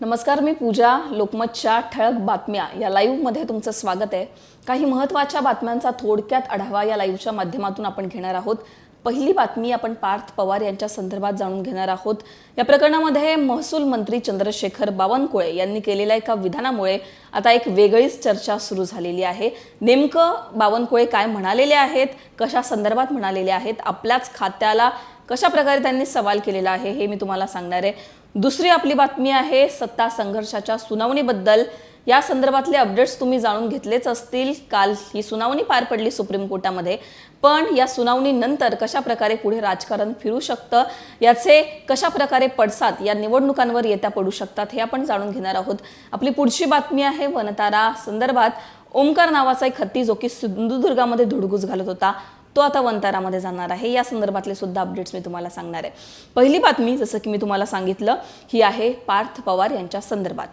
नमस्कार मी पूजा लोकमतच्या ठळक बातम्या. या लाईव्हमध्ये तुमचं स्वागत आहे. काही महत्त्वाच्या बातम्यांचा थोडक्यात आढावा या लाईव्हच्या माध्यमातून आपण घेणार आहोत. पहिली बातमी आपण पार्थ पवार यांच्या संदर्भात जाणून घेणार आहोत. या प्रकरणामध्ये महसूल मंत्री चंद्रशेखर बावनकुळे यांनी केलेल्या एका विधानामुळे आता एक वेगळीच चर्चा सुरू झालेली आहे. नेमकं बावनकुळे काय म्हणालेले आहेत? कशा संदर्भात म्हणालेले आहेत? आपल्याच खात्याला कशा प्रकारे त्यांनी सवाल केलेला आहे हे मी तुम्हाला सांगणार आहे. दुसरी आपली बातमी आहे सत्ता संघर्षाच्या सुनावणीबद्दल. या संदर्भातले अपडेट्स तुम्ही जाणून घेतलेच असतील. काल ही सुनावणी पार पडली सुप्रीम कोर्टामध्ये. पण या सुनावणीनंतर कशा प्रकारे पुढे राजकारण फिरू शकतं? याचे कशा प्रकारे पडसाद या निवडणुकांवर येत्या पडू शकतात हे आपण जाणून घेणार आहोत. आपली पुढची बातमी आहे वनतारा संदर्भात. ओमकार नावाचा एक हत्ती जो की सिंधुदुर्गामध्ये धुडगूस घालत होता. तो आता वंतारामध्ये जाणार आहे. या संदर्भातले सुद्धा अपडेट्स मी तुम्हाला सांगणार आहे. पहिली बातमी जसं की मी तुम्हाला सांगितलं ही आहे पार्थ पवार यांच्या संदर्भात.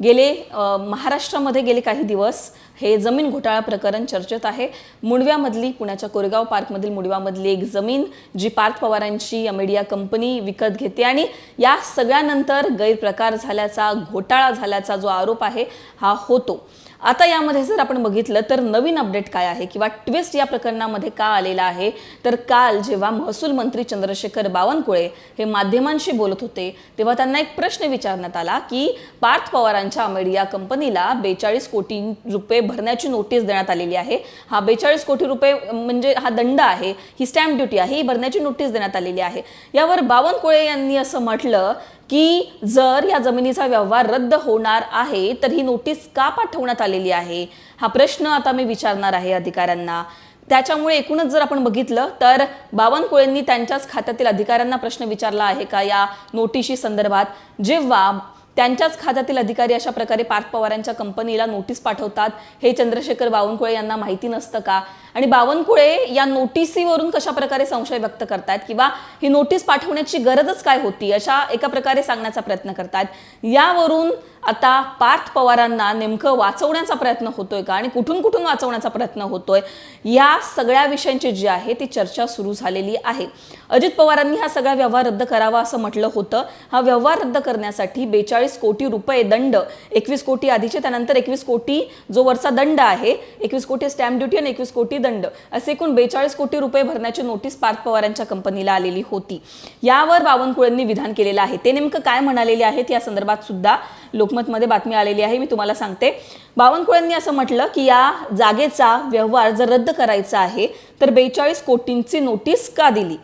गेले महाराष्ट्रामध्ये गेले काही दिवस हे जमीन घोटाळा प्रकरण चर्चेत आहे. मुंडव्यामधली पुण्याच्या कोरेगाव पार्कमधील मुंडव्यामधली एक जमीन जी पार्थ पवारांची अमेडिया कंपनी विकत घेते आणि या सगळ्यानंतर गैरप्रकार झाल्याचा घोटाळा झाल्याचा जो आरोप आहे हा होतो. आता यामध्ये जर आपण बघितलं तर नवीन अपडेट काय आहे किंवा ट्विस्ट या प्रकरणामध्ये का आलेला आहे? तर काल जेव्हा महसूल मंत्री चंद्रशेखर बावनकुळे हे माध्यमांशी बोलत होते तेव्हा त्यांना एक प्रश्न विचारण्यात आला की पार्थ पवारांच्या अमेडिया कंपनीला बेचाळीस कोटी रुपये भरण्याची नोटीस देण्यात आलेली आहे. हा बेचाळीस कोटी रुपये म्हणजे हा दंड आहे ही स्टॅम्प ड्युटी आहे ही भरण्याची नोटीस देण्यात आलेली आहे. यावर बावनकुळे यांनी असं म्हटलं की जर या जमिनीचा व्यवहार रद्द होणार आहे तर ही नोटीस का पाठवण्यात आलेली आहे? हा प्रश्न आता मी विचारणार आहे अधिकाऱ्यांना. त्याच्यामुळे एकूणच जर आपण बघितलं तर बावनकुळेंनी त्यांच्याच खात्यातील अधिकाऱ्यांना प्रश्न विचारला आहे का या नोटिशी संदर्भात? जेव्हा त्यांच्याच खात्यातील अधिकारी अशा प्रकारे पार्थ पवारांच्या कंपनीला नोटीस पाठवतात हे चंद्रशेखर बावनकुळे यांना माहिती नसतं का? आणि बावनकुळे या नोटिसीवरून कशा प्रकारे संशय व्यक्त करतायत किंवा ही नोटीस पाठवण्याची गरजच काय होती अशा एका प्रकारे सांगण्याचा प्रयत्न करतायत? यावरून आता पार्थ पवारांना नेमकं वाचवण्याचा प्रयत्न होतोय का आणि कुठून कुठून वाचवण्याचा प्रयत्न होतोय? या सगळ्या विषयांची जी आहे ती चर्चा सुरू झालेली आहे. अजित पवारांनी हा सगळा व्यवहार रद्द करावा असं म्हटलं होतं. हा व्यवहार रद्द करण्यासाठी बेचाळीस कोटी रुपये दंड एकवीस कोटी आधीचे त्यानंतर एकवीस कोटी जो वरचा दंड आहे एकवीस कोटी स्टॅम्प ड्युटी आणि एकवीस कोटी दंड असे एकूण बेचाळीस कोटी रुपये भरण्याची नोटीस पार्थ पवारांच्या कंपनीला आलेली होती. यावर बावनकुळेंनी विधान केलेलं आहे. ते नेमकं काय म्हणालेले आहेत या संदर्भात सुद्धा लोकमतमध्ये बातमी आलेली आहे. मी तुम्हाला सांगते. बावनकुळेंनी असं म्हटलं की या जागेचा व्यवहार जर रद्द करायचा आहे तर बेचाळीस कोटींची नोटीस का दिली?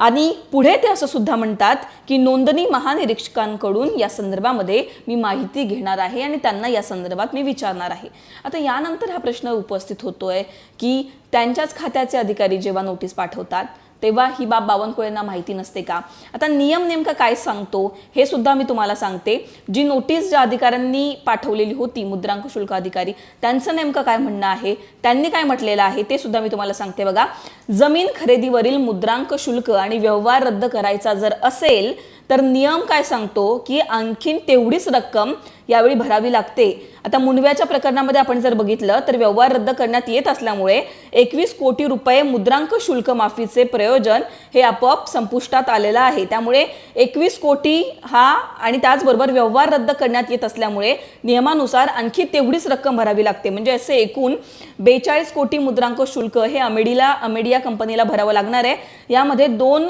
आणि पुढे ते असं सुद्धा म्हणतात की नोंदणी महानिरीक्षकांकडून या संदर्भामध्ये मी माहिती घेणार आहे आणि त्यांना या संदर्भात मी विचारणार आहे. आता यानंतर हा प्रश्न उपस्थित होतोय की त्यांच्याच खात्याचे अधिकारी जेव्हा नोटीस पाठवतात तेव्हा ही बाब बावनकुळेंना माहिती नसते का? आता नियम नेमका काय सांगतो हे सुद्धा मी तुम्हाला सांगते. जी नोटीस ज्या अधिकाऱ्यांनी पाठवलेली होती मुद्रांक शुल्क अधिकारी त्यांचं नेमकं काय म्हणणं आहे त्यांनी काय म्हटलेलं आहे ते सुद्धा मी तुम्हाला सांगते बघा. जमीन खरेदीवरील मुद्रांक शुल्क आणि व्यवहार रद्द करायचा जर असेल तर नियम काय सांगतो की आणखीन तेवढीच रक्कम यावेळी भरावी लागते. आता मुंडव्याच्या प्रकरणामध्ये आपण जर बघितलं तर व्यवहार रद्द करण्यात येत असल्यामुळे एकवीस कोटी रुपये मुद्रांक शुल्क माफीचे प्रयोजन हे आपोआप संपुष्टात आलेलं आहे. त्यामुळे एकवीस कोटी हा आणि त्याचबरोबर व्यवहार रद्द करण्यात येत असल्यामुळे नियमानुसार आणखी तेवढीच रक्कम भरावी लागते. म्हणजे असे एकूण बेचाळीस कोटी मुद्रांक शुल्क हे अमेडीला अमेडिया कंपनीला भरावं लागणार आहे. यामध्ये दोन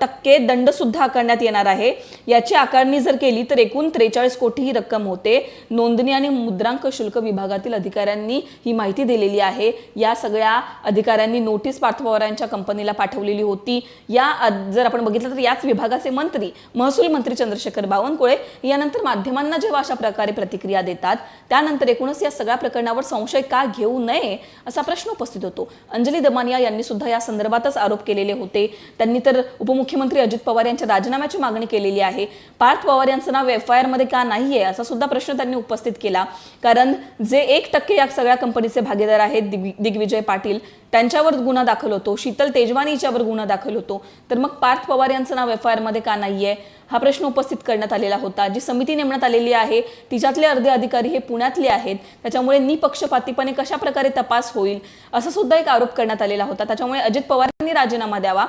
टक्के दंडसुद्धा आकारण्यात येणार आहे. याची आकारणी जर केली तर एकूण त्रेचाळीस कोटी ही रक्कम होते नोंदणी आणि मुद्रांक शुल्क विभागातील अधिकाऱ्यांनी ही माहिती दिलेली आहे. या सगळ्या अधिकाऱ्यांनी नोटीस पार्थ पवारांच्या कंपनीला पाठवलेली होती. या जर आपण बघितलं तर याच विभागाचे मंत्री महसूल मंत्री चंद्रशेखर बावनकुळे यानंतर माध्यमांना जेव्हा अशा प्रकारे प्रतिक्रिया देतात त्यानंतर एकूणच या सगळ्या प्रकरणावर संशय का घेऊ नये असा प्रश्न उपस्थित होतो. अंजली दमानिया यांनी सुद्धा या संदर्भातच आरोप केलेले होते. त्यांनी तर उपमुख्यमंत्री अजित पवार यांच्या राजीनाम्याची मागणी केलेली आहे. पार्थ पवार यांचं नाव एफ आय आरमध्ये का नाहीये असा सुद्धा प्रश्न त्यांनी उपस्थित केला. कारण जे एक टक्के या सगळ्या कंपनीचे भागीदार आहेत दिग- दिग्विजय पाटील त्यांच्यावर गुन्हा दाखल होतो. शीतल तेजवानीच्यावर गुन्हा दाखल होतो. तर मग पार्थ पवार यांचं नाव एफ आय आरमध्ये का नाहीये? हा प्रश्न उपस्थित करण्यात आलेला होता. जी समिती नेमण्यात आलेली आहे तिच्यातले अर्धे अधिकारी हे पुण्यातले आहेत. त्याच्यामुळे निपक्षपातीपणे कशा प्रकारे तपास होईल असा सुद्धा एक आरोप करण्यात आलेला होता. त्याच्यामुळे अजित पवार यांनी राजीनामा द्यावा.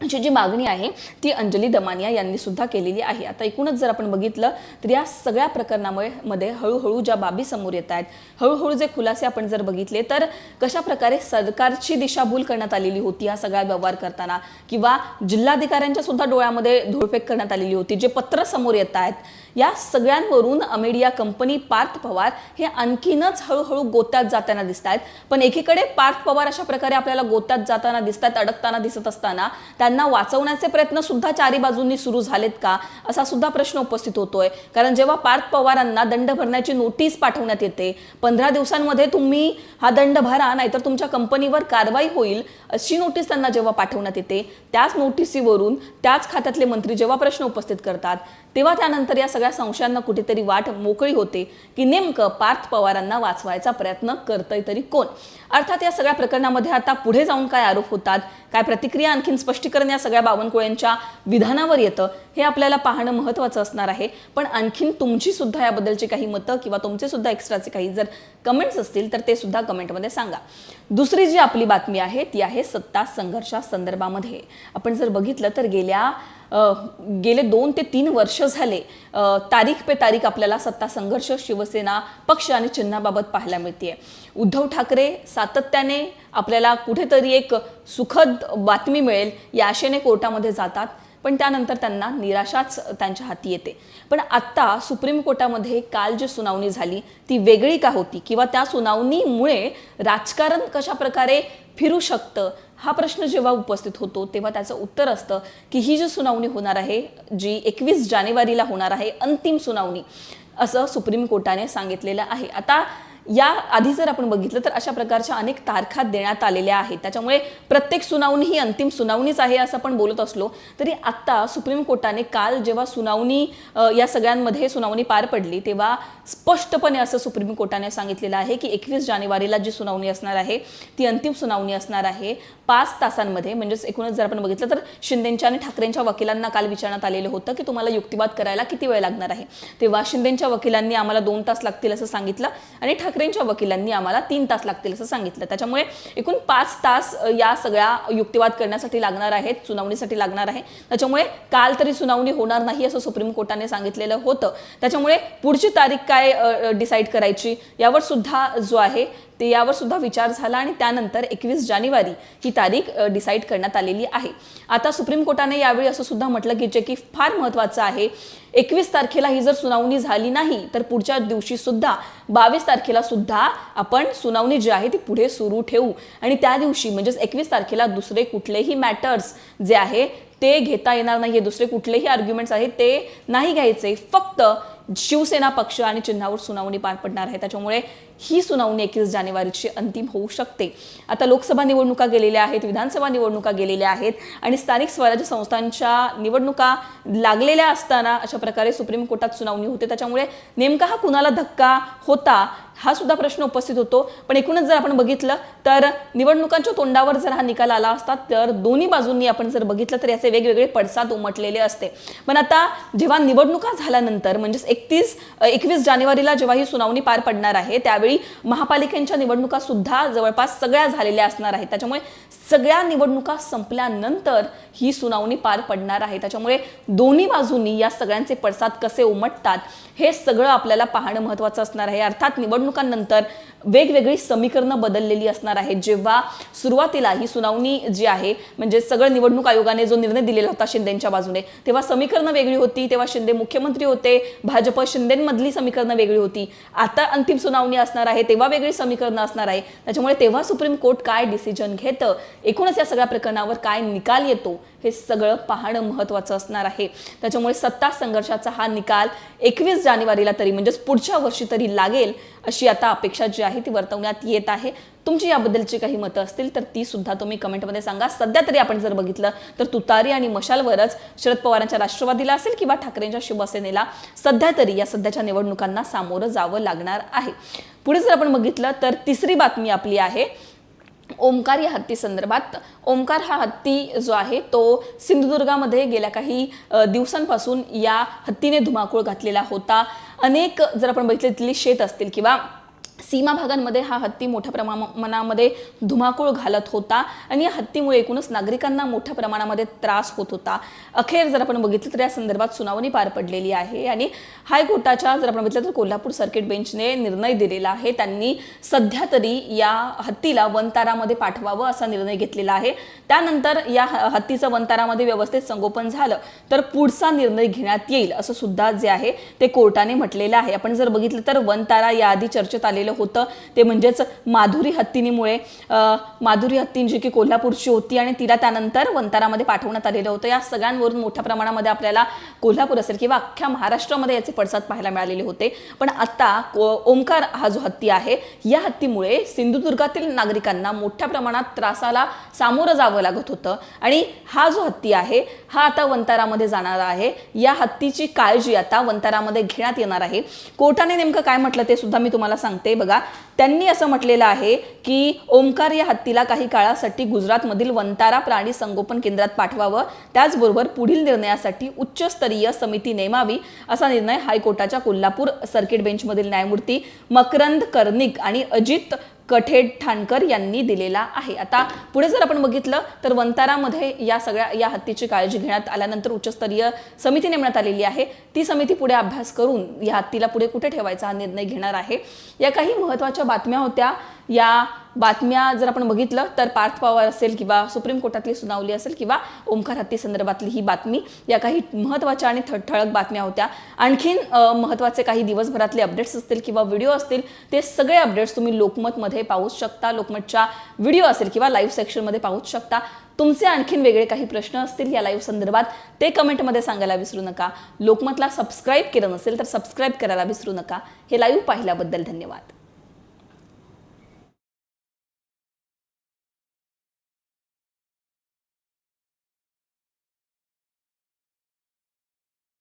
ची जी मागणी आहे ती अंजली दमानिया यांनी सुद्धा केलेली आहे. आता एकूणच जर आपण बघितलं तर या सगळ्या प्रकरणामुळे मध्ये हळूहळू ज्या बाबी समोर येत आहेत हळूहळू जे खुलासे आपण जर बघितले तर कशा प्रकारे सरकारची दिशाभूल करण्यात आलेली होती हा सगळा व्यवहार करताना किंवा जिल्हाधिकाऱ्यांच्या सुद्धा डोळ्यामध्ये धुळफेक करण्यात आलेली होती जे पत्र समोर येत आहेत या सगळ्यांवरून अमेडिया कंपनी पार्थ पवार हे आणखीनच हळूहळू गोत्यात जाताना दिसत आहेत. पण एकीकडे पार्थ पवार अशा प्रकारे आपल्याला गोत्यात जाताना दिसत आहेत अडकताना दिसत असताना त्यांना वाचवण्याचे प्रयत्न सुद्धा चारी बाजूंनी सुरू झालेत का? असा सुद्धा प्रश्न उपस्थित होतोय. कारण जेव्हा पार्थ पवारांना दंड भरण्याची नोटीस पाठवण्यात येते पंधरा दिवसांमध्ये तुम्ही हा दंड भरा नाहीतर तुमच्या कंपनीवर कारवाई होईल अशी नोटीस त्यांना जेव्हा पाठवण्यात येते त्याच नोटीसीवरून त्याच खात्यातले मंत्री जेव्हा प्रश्न उपस्थित करतात तेव्हा त्यानंतर या सगळ्या संशयांना कुठेतरी वाट मोकळी होते की नेमकं पार्थ पवारांना वाचवायचा प्रयत्न करतय तरी कोण? अर्थात या सगळ्या प्रकरणामध्ये आता पुढे जाऊन काय आरोप होतात? काय प्रतिक्रिया आणखीन स्पष्टीकरण या सगळ्या बावनकुळ्यांच्या विधानावर येतं? हे आपल्याला पाहणं महत्त्वाचं असणार आहे. पण आणखीन तुमची सुद्धा याबद्दलची काही मतं किंवा तुमचे सुद्धा एक्स्ट्राचे काही जर कमेंट्स असतील तर ते सुद्धा कमेंटमध्ये सांगा. दुसरी जी आपली बातमी आहे ती आहे सत्ता संघर्षा संदर्भामध्ये आपण जर बघितलं तर गेल्या गेले दोन ते तीन वर्ष झाले तारीख पे तारीख आपल्याला सत्ता संघर्ष शिवसेना पक्ष आणि चिन्हाबाबत पाहायला मिळते उद्धव ठाकरे सातत्याने आपल्याला कुठेतरी एक सुखद बातमी मिळेल या आशेने कोर्टामध्ये जातात. पण त्यानंतर त्यांना निराशाच त्यांच्या हाती येते. पण आत्ता सुप्रीम कोर्टामध्ये काल जी सुनावणी झाली ती वेगळी का होती? किंवा त्या सुनावणीमुळे राजकारण कशा प्रकारे फिरू शकतं? हा प्रश्न जेव्हा उपस्थित होतो तेव्हा त्याचं उत्तर असतं की ही जी सुनावणी होणार आहे जी एकवीस जानेवारीला होणार आहे अंतिम सुनावणी असं सुप्रीम कोर्टाने सांगितलेलं आहे. आता या आधी जर आपण बघितलं तर अशा प्रकारच्या अनेक तारखा देण्यात आलेल्या आहेत. त्याच्यामुळे प्रत्येक सुनावणी ही अंतिम सुनावणीच आहे असं आपण बोलत असलो तरी आत्ता सुप्रीम कोर्टाने काल जेव्हा सुनावणी या सगळ्यांमध्ये सुनावणी पार पडली तेव्हा स्पष्टपणे असं सुप्रीम कोर्टाने सांगितलेलं आहे की एकवीस जानेवारीला जी सुनावणी असणार आहे ती अंतिम सुनावणी असणार आहे. पाच तासांमध्ये म्हणजेच एकूणच जर आपण बघितलं तर शिंदेच्या आणि ठाकरेंच्या वकिलांना काल विचारण्यात आलेलं होतं की तुम्हाला युक्तिवाद करायला किती वेळ लागणार आहे? तेव्हा शिंदेच्या वकिलांनी आम्हाला दोन तास लागतील असं सांगितलं आणि ठाकरेंच्या वकिलांनी आम्हाला तीन तास लागतील असं सांगितलं. त्याच्यामुळे एकूण पाच तास या सगळ्या युक्तिवाद करण्यासाठी लागणार आहेत सुनावणीसाठी लागणार आहे. त्याच्यामुळे काल तरी सुनावणी होणार नाही असं सुप्रीम कोर्टाने सांगितलेलं होतं. त्याच्यामुळे पुढची तारीख काय डिसाईड करायची यावर सुद्धा जो आहे ते यावर सुद्धा विचार झाला आणि त्यानंतर एकवीस जानेवारी ही तारीख डिसाईड करण्यात आलेली आहे. आता सुप्रीम कोर्टाने यावेळी असं सुद्धा म्हटलं की जे की फार महत्त्वाचं आहे एकवीस तारखेला ही जर सुनावणी झाली नाही तर पुढच्या दिवशी सुद्धा बावीस तारखेला सुद्धा आपण सुनावणी जी आहे ती पुढे सुरू ठेवू. आणि त्या दिवशी म्हणजेच एकवीस तारखेला दुसरे कुठलेही मॅटर्स जे आहे ते घेता येणार नाहीये. दुसरे कुठलेही आर्ग्युमेंट्स आहेत ते नाही घ्यायचे. फक्त शिवसेना पक्ष आणि चिन्हावर सुनावणी पार पडणार आहे. त्याच्यामुळे ही सुनावणी एकवीस जानेवारीची अंतिम होऊ शकते. आता लोकसभा निवडणुका गेलेल्या आहेत विधानसभा निवडणुका गेलेल्या आहेत आणि स्थानिक स्वराज्य संस्थांच्या निवडणुका लागलेल्या असताना अशा प्रकारे सुप्रीम कोर्टात सुनावणी होते. त्याच्यामुळे नेमका हा कुणाला धक्का होता हा सुद्धा प्रश्न उपस्थित होतो. पण एकूणच जर आपण बघितलं तर निवडणुकांच्या तोंडावर जर हा निकाल आला असता तर दोन्ही बाजूंनी आपण जर बघितलं तर याचे वेगवेगळे पडसाद उमटलेले असते. पण आता जेव्हा निवडणुका झाल्यानंतर म्हणजेच एकतीस एकवीस जानेवारीला जेव्हा ही सुनावणी पार पडणार आहे त्यावेळी महापालिकेच्या निवडणुका सुद्धा जवळपास सगळ्या झालेल्या असणार आहेत. त्याच्यामुळे सगळ्या निवडणुका संपल्यानंतर ही सुनावणी पार पडणार आहे. त्याच्यामुळे दोन्ही बाजूंनी या सगळ्यांचे पडसाद कसे उमटतात हे सगळं आपल्याला पाहणं महत्त्वाचं असणार आहे. अर्थात निवडणुकांनंतर वेगवेगळी समीकरणं बदललेली असणार आहेत. जेव्हा सुरुवातीला ही सुनावणी जी आहे म्हणजे सगळं निवडणूक आयोगाने जो निर्णय दिलेला होता शिंदेच्या बाजूने तेव्हा समीकरणं वेगळी होती तेव्हा शिंदे मुख्यमंत्री होते भाजप शिंदेमधली समीकरणं वेगळी होती. आता अंतिम सुनावणी असणार आहे तेव्हा वेगळी समीकरणं असणार आहे. त्याच्यामुळे तेव्हा सुप्रीम कोर्ट काय डिसिजन घेतं? एकूणच या सगळ्या प्रकरणावर काय निकाल येतो? हे सगळं पाहणं महत्त्वाचं असणार आहे. त्याच्यामुळे सत्ता संघर्षाचा हा निकाल एकवीस जानेवारीला तरी म्हणजेच पुढच्या वर्षी तरी लागेल अशी आता अपेक्षा जी आहे ती वर्तवण्यात येत आहे. तुमची याबद्दलची काही मतं असतील तर ती सुद्धा तुम्ही कमेंटमध्ये सांगा. सध्या तरी आपण जर बघितलं तर तुतारी आणि मशालवरच शरद पवारांच्या राष्ट्रवादीला असेल किंवा ठाकरेंच्या शिवसेनेला सध्या तरी या सध्याच्या निवडणुकांना सामोरं जावं लागणार आहे. पुढे जर आपण बघितलं तर तिसरी बातमी आपली आहे ओमकार या हत्ती संदर्भात. ओमकार हा हत्ती जो आहे तो सिंधुदुर्गामध्ये गेल्या काही दिवसांपासून या हत्तीने धुमाकूळ घातलेला होता. अनेक जर आपण बघितले तिथली शेत असतील किंवा सीमा भागांमध्ये हा हत्ती मोठ्या प्रमाणामध्ये धुमाकूळ घालत होता आणि या हत्तीमुळे एकूणच नागरिकांना मोठ्या प्रमाणामध्ये त्रास होत होता. अखेर जर आपण बघितलं तर या संदर्भात सुनावणी पार पडलेली आहे आणि हायकोर्टाच्या जर आपण बघितलं तर कोल्हापूर सर्किट बेंचने निर्णय दिलेला आहे. त्यांनी सध्या तरी या हत्तीला वनतारामध्ये पाठवावं असा निर्णय घेतलेला आहे. त्यानंतर या ह- हत्तीचं वनतारामध्ये व्यवस्थित संगोपन झालं तर पुढचा निर्णय घेण्यात येईल असं सुद्धा जे आहे ते कोर्टाने म्हटलेलं आहे. आपण जर बघितलं तर वनतारा याआधी चर्चेत आलेलं होतं. ते म्हणजेच माधुरी हत्तीनीमुळे माधुरी हत्तीन जी की कोल्हापूरची होती आणि तिला त्यानंतर वंतारामध्ये पाठवण्यात आलेलं होतं. या सगळ्यांवरून मोठ्या प्रमाणामध्ये आपल्याला कोल्हापूर असेल किंवा अख्ख्या महाराष्ट्रामध्ये याचे पडसाद पाहायला मिळालेले होते. पण आता ओंकार ओमकार हा जो हत्ती आहे या हत्तीमुळे सिंधुदुर्गातील नागरिकांना मोठ्या प्रमाणात त्रासाला सामोरं जावं लागत होतं. आणि हा जो हत्ती आहे हा आता वंतारामध्ये जाणार आहे. या हत्तीची काळजी आता वंतारामध्ये घेण्यात येणार आहे. कोर्टाने नेमकं काय म्हटलं ते सुद्धा मी तुम्हाला सांगते. बघा त्यांनी असं म्हटलेलं आहे की ओमकार या हत्तीला काही काळासाठी गुजरातमधील वंतारा प्राणी संगोपन केंद्रात पाठवावं. त्याचबरोबर पुढील निर्णयासाठी उच्चस्तरीय समिती नेमावी असा निर्णय हायकोर्टाच्या कोल्हापूर सर्किट बेंचमधील न्यायमूर्ती मकरंद कर्णिक आणि अजित कठेड ठाणकर यांनी दिलेला आहे. आता पुढे जर आपण बघितलं तर वंतारामध्ये या सगळ्या या हत्तीची काळजी घेण्यात आल्यानंतर उच्चस्तरीय समिती नेमण्यात आलेली आहे. ती समिती पुढे अभ्यास करून या हत्तीला पुढे कुठे ठेवायचा हा निर्णय घेणार आहे? या काही महत्त्वाच्या बातम्या होत्या. या बातम्या जर आपण बघितलं तर पार्थ पवार असेल किंवा सुप्रीम कोर्टातली सुनावली असेल किंवा ओमकार हत्ती संदर्भातली ही बातमी या काही महत्त्वाच्या आणि ठळक बातम्या होत्या. आणखीन महत्त्वाचे काही दिवसभरातले अपडेट्स असतील किंवा व्हिडिओ असतील ते सगळे अपडेट्स तुम्ही लोकमतमध्ये पाहूच शकता. लोकमतच्या व्हिडिओ असेल किंवा लाईव्ह सेक्शनमध्ये पाहूच शकता. तुमचे आणखीन वेगळे काही प्रश्न असतील या लाईव्ह संदर्भात ते कमेंटमध्ये सांगायला विसरू नका. लोकमतला सबस्क्राईब केलं नसेल तर सबस्क्राईब करायला विसरू नका. हे लाईव्ह पाहिल्याबद्दल धन्यवाद.